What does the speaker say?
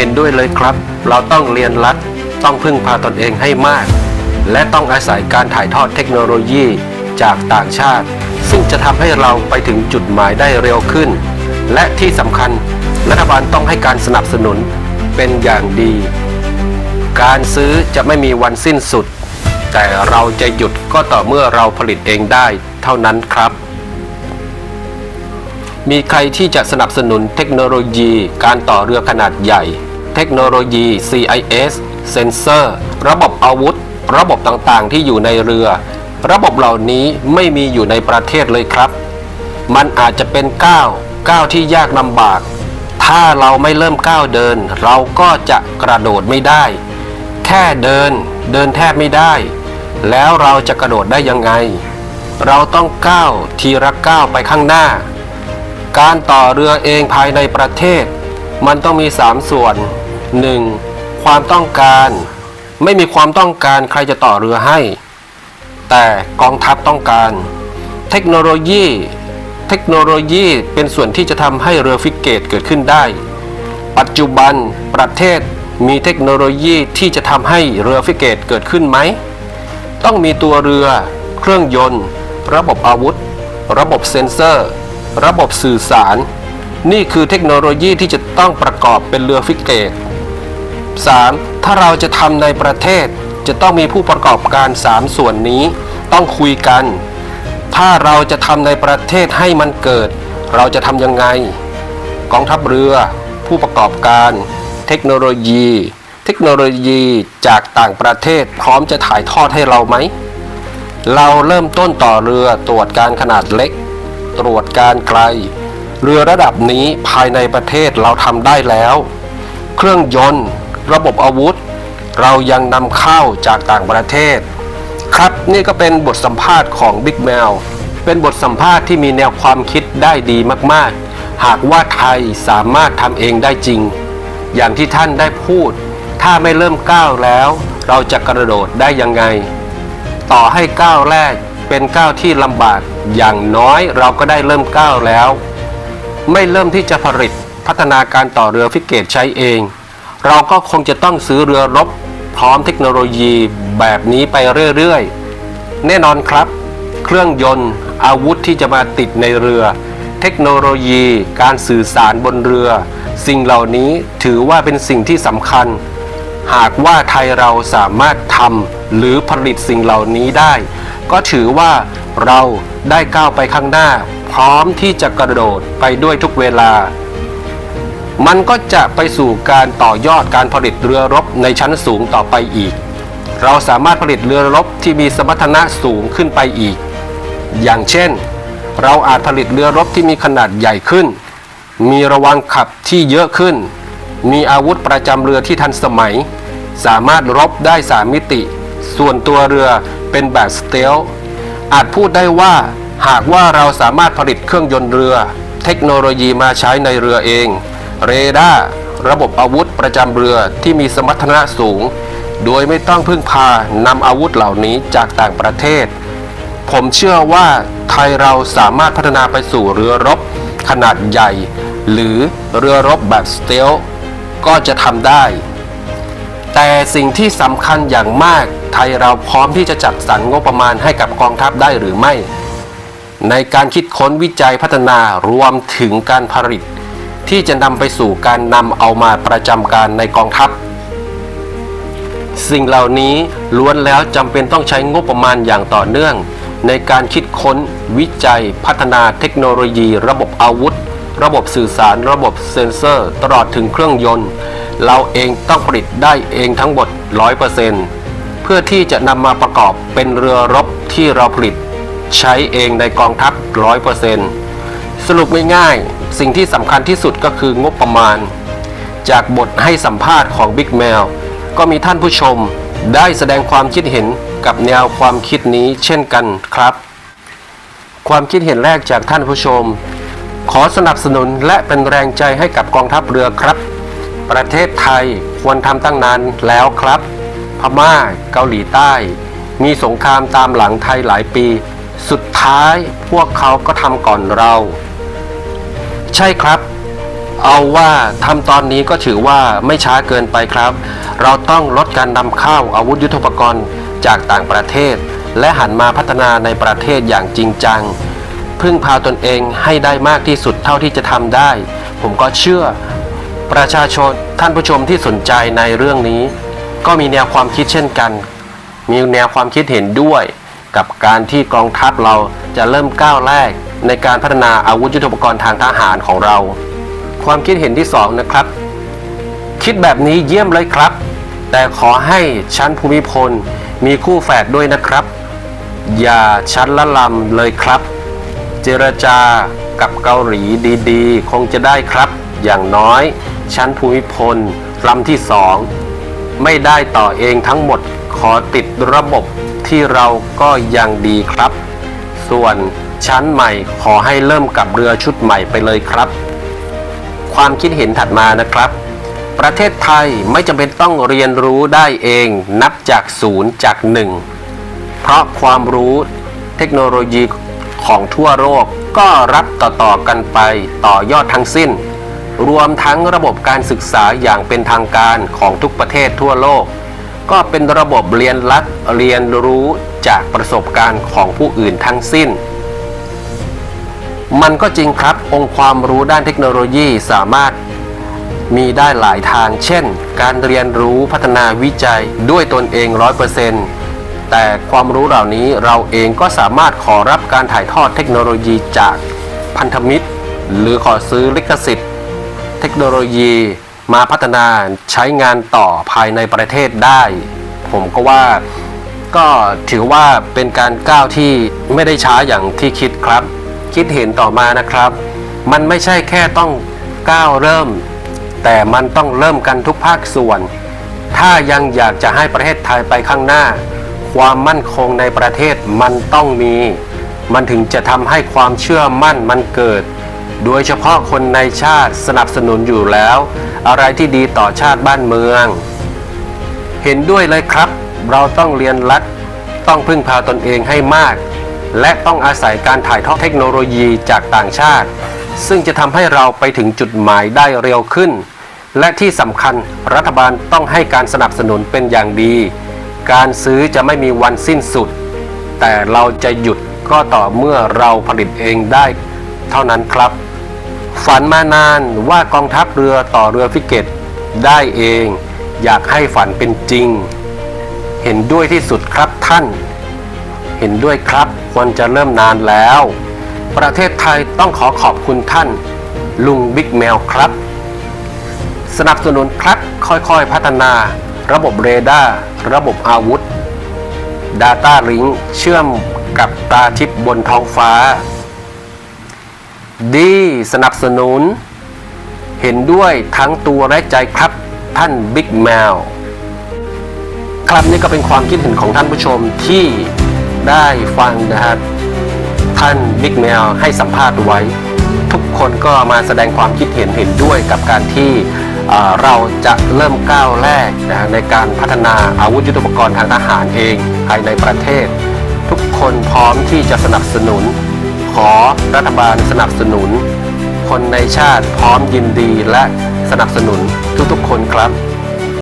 เห็นด้วยเลยครับ เราต้องเรียนรัดต้องพึ่งพาตนเองให้มาก และต้องอาศัยการถ่ายทอดเทคโนโลยีจากต่างชาติ ซึ่งจะทำให้เราไปถึงจุดหมายได้เร็วขึ้น และที่สำคัญรัฐบาลต้องให้การสนับสนุนเป็นอย่างดี การซื้อจะไม่มีวันสิ้นสุด แต่เราจะหยุดก็ต่อเมื่อเราผลิตเองได้เท่านั้นครับ มีใครที่จะสนับสนุนเทคโนโลยีการต่อเรือขนาดใหญ่ เทคโนโลยี CIS เซนเซอร์ ระบบอาวุธ ระบบต่างๆ ที่อยู่ในเรือ ระบบเหล่านี้ไม่มีอยู่ในประเทศเลยครับ มันอาจจะเป็นก้าวก้าวที่ยากลำบาก ถ้าเราไม่เริ่มก้าวเดิน เราก็จะกระโดดไม่ได้ แค่เดิน เดินแทบไม่ได้ แล้วเราจะกระโดดได้ยังไง เราต้องก้าวทีละก้าวไปข้างหน้า การต่อเรือเองภายในประเทศ มันต้องมี 3 ส่วน 1. ความต้องการ ไม่มีความต้องการใครจะต่อเรือให้ แต่กองทัพต้องการ เทคโนโลยี เทคโนโลยีเป็นส่วนที่จะทำให้เรือฟิกเกตเกิดขึ้นได้ ปัจจุบันประเทศมีเทคโนโลยีที่จะทำให้เรือฟิกเกตเกิดขึ้นไหม ต้องมีตัวเรือ เครื่องยนต์ ระบบอาวุธ ระบบเซ็นเซอร์ ระบบสื่อสาร นี่คือเทคโนโลยีที่จะต้องประกอบเป็นเรือฟิกเกต 3. ถ้าเราจะทำในประเทศ จะต้องมีผู้ประกอบการ 3 ส่วนนี้ ต้องคุยกัน ถ้าเราจะทำในประเทศให้มันเกิด เราจะทำยังไง กองทัพเรือ ผู้ประกอบการ เทคโนโลยี เทคโนโลยีจากต่างประเทศพร้อมจะถ่ายทอดให้เราไหม เราเริ่มต้นต่อเรือตรวจการขนาดเล็ก ตรวจการไกล เรือระดับนี้ภายในประเทศเราทำได้แล้ว เครื่องยนต์ ระบบอาวุธ เรายังนำเข้าจากต่างประเทศ ครับนี่ก็เป็นบทสัมภาษณ์ของ Big m a l เป็นบทสัมภาษณ์ที่มีแนวความคิดได้ดีมากๆ หากว่าไทยสามารถทำเองได้จริง อย่างที่ท่านได้พูด ถ้าไม่เริ่มก้าวแล้ว เราจะกระโดดได้ยังไง ต่อให้ก้าวแรกเป็นก้าวที่ลำบากอย่างน้อยเราก็ได้เริ่มก้าวแล้ว ไม่เริ่มที่จะผลิตพัฒนาการต่อเรือฟิกเกตใช้เอง เราก็คงจะต้องซื้อเรือรบพร้อมเทคโนโลยีแบบนี้ไปเรื่อยๆ แน่นอนครับ เครื่องยนต์อาวุธที่จะมาติดในเรือ เทคโนโลยี การสื่อสารบนเรือ สิ่งเหล่านี้ถือว่าเป็นสิ่งที่สำคัญ หากว่าไทยเราสามารถทำหรือผลิตสิ่งเหล่านี้ได้ ก็ถือว่าเราได้ก้าวไปข้างหน้า พร้อมที่จะกระโดดไปด้วยทุกเวลา มันก็จะไปสู่การต่อยอดการผลิตเรือรบในชั้นสูงต่อไปอีก เราสามารถผลิตเรือรบที่มีสมรรถนะสูงขึ้นไปอีก อย่างเช่น เราอาจผลิตเรือรบที่มีขนาดใหญ่ขึ้น มีระวังขับที่เยอะขึ้น มีอาวุธประจำเรือที่ทันสมัย สามารถรบได้สามมิติ ส่วนตัวเรือเป็นแบบสเตลท์อาจพูดได้ว่า หากว่าเราสามารถผลิตเครื่องยนต์เรือ เทคโนโลยีมาใช้ในเรือเอง เรดาร์ระบบอาวุธประจำเรือที่มีสมรรถนะสูง โดยไม่ต้องพึ่งพานำอาวุธเหล่านี้จากต่างประเทศ ผมเชื่อว่าไทยเราสามารถพัฒนาไปสู่เรือรบขนาดใหญ่ หรือเรือรบแบบสเตลก็จะทำได้ แต่สิ่งที่สำคัญอย่างมาก ไทยเราพร้อมที่จะจัดสรรงบประมาณให้กับกองทัพได้หรือไม่ ในการคิดค้นวิจัยพัฒนารวมถึงการผลิต ที่จะนำไปสู่การนำเอามาประจำการในกองทัพ สิ่งเหล่านี้ล้วนแล้วจำเป็นต้องใช้งบประมาณอย่างต่อเนื่อง ในการคิดค้น วิจัย พัฒนาเทคโนโลยี ระบบอาวุธ ระบบสื่อสาร ระบบเซ็นเซอร์ ตลอดถึงเครื่องยนต์ เราเองต้องผลิตได้เองทั้งหมด 100%เพื่อที่จะนำมาประกอบเป็นเรือรบที่เราผลิต ใช้เองในกองทัพ 100%สรุปง่ายๆ สิ่งที่สำคัญที่สุดก็คืองบประมาณ จากบทให้สัมภาษณ์ของ Big m a l ก็มีท่านผู้ชมได้แสดงความคิดเห็นกับแนวความคิดนี้เช่นกันครับ ความคิดเห็นแรกจากท่านผู้ชม ขอสนับสนุนและเป็นแรงใจให้กับกองทัพเรือครับ ประเทศไทยควรทำตั้งนานแล้วครับ พม่าเกาหลีใต้ มีสงครามตามหลังไทยหลายปี สุดท้ายพวกเขาก็ทำก่อนเรา ใช่ครับ เอาว่าทำตอนนี้ก็ถือว่าไม่ช้าเกินไปครับ เราต้องลดการนำเข้าอาวุธยุทโธปกรณ์จากต่างประเทศ และหันมาพัฒนาในประเทศอย่างจริงจังพึ่งพาตนเองให้ได้มากที่สุดเท่าที่จะทำได้ ผมก็เชื่อ ประชาชนท่านผู้ชมที่สนใจในเรื่องนี้ ก็มีแนวความคิดเช่นกัน มีแนวความคิดเห็นด้วย กับการที่กองทัพเราจะเริ่มก้าวแรก ในการพัฒนาอาวุธยุทโธปกรณ์ทางทหารของเรา ความคิดเห็นที่สองนะครับ คิดแบบนี้เยี่ยมเลยครับ แต่ขอให้ชั้นภูมิพลมีคู่แฝดด้วยนะครับ อย่าชั้นละลำเลยครับ เจรจากับเกาหลีดีๆ คงจะได้ครับ อย่างน้อย ชั้นภูมิพลลำที่สองไม่ได้ต่อเองทั้งหมดขอติดระบบ ที่เราก็ยังดีครับ ส่วนชั้นใหม่ขอให้เริ่มกับเรือชุดใหม่ไปเลยครับ ความคิดเห็นถัดมานะครับ ประเทศไทยไม่จำเป็นต้องเรียนรู้ได้เองนับจากศูนย์จากหนึ่งเพราะความรู้เทคโนโลยีของทั่วโลกก็รับต่อๆกันไปต่อยอดทั้งสิ้น รวมทั้งระบบการศึกษาอย่างเป็นทางการของทุกประเทศทั่วโลก ก็เป็นระบบเรียนรัดเรียนรู้จากประสบการณ์ของผู้อื่นทั้งสิ้น มันก็จริงครับองค์ความรู้ด้านเทคโนโลยีสามารถมีได้หลายทาง เช่น การเรียนรู้พัฒนาวิจัยด้วยตนเอง 100%แต่ความรู้เหล่านี้เราเองก็สามารถขอรับการถ่ายทอดเทคโนโลยีจากพันธมิตร หรือขอซื้อลิขสิทธิ์ เทคโนโลยี มาพัฒนาใช้งานต่อภายในประเทศได้ ผมก็ว่าก็ถือว่าเป็นการก้าวที่ไม่ได้ช้าอย่างที่คิดครับ คิดเห็นต่อมานะครับ มันไม่ใช่แค่ต้องก้าวเริ่ม แต่มันต้องเริ่มกันทุกภาคส่วน ถ้ายังอยากจะให้ประเทศไทยไปข้างหน้า ความมั่นคงในประเทศมันต้องมี มันถึงจะทำให้ความเชื่อมั่นมันเกิด โดยเฉพาะคนในชาติสนับสนุนอยู่แล้ว อะไรที่ดีต่อชาติบ้านเมือง เห็นด้วยเลยครับ เราต้องเรียนรัดต้องพึ่งพาตนเองให้มาก และต้องอาศัยการถ่ายทอดเทคโนโลยีจากต่างชาติ ซึ่งจะทำให้เราไปถึงจุดหมายได้เร็วขึ้น และที่สำคัญรัฐบาลต้องให้การสนับสนุนเป็นอย่างดี การซื้อจะไม่มีวันสิ้นสุด แต่เราจะหยุดก็ต่อเมื่อเราผลิตเองได้ เท่านั้นครับ ฝันมานานว่ากองทัพเรือต่อเรือฟิเกตได้เอง อยากให้ฝันเป็นจริง เห็นด้วยที่สุดครับท่าน เห็นด้วยครับควรจะเริ่มนานแล้ว ประเทศไทยต้องขอขอบคุณท่าน ลุงบิ๊กแมวครับ สนับสนุนครับค่อยๆพัฒนา ระบบเรดาร์ระบบอาวุธ Data Link เชื่อมกับตาทิพย์บนท้องฟ้า ดีสนับสนุน เห็นด้วยทั้งตัวและใจครับท่านบิ๊กแมวครับนี่ก็เป็นความคิดเห็นของท่านผู้ชมที่ได้ฟังนะครับท่านบิ๊กแมวให้สัมภาษณ์ไว้ ทุกคนก็มาแสดงความคิดเห็นเห็นด้วยกับการที่เราจะเริ่มก้าวแรกนะในการพัฒนาอาวุธยุทโธปกรณ์ทางทหารเองภายในประเทศ ทุกคนพร้อมที่จะสนับสนุน อรัฐบาลสนับสนุน คนในชาติพร้อมยินดีและสนับสนุนทุกๆคนครับ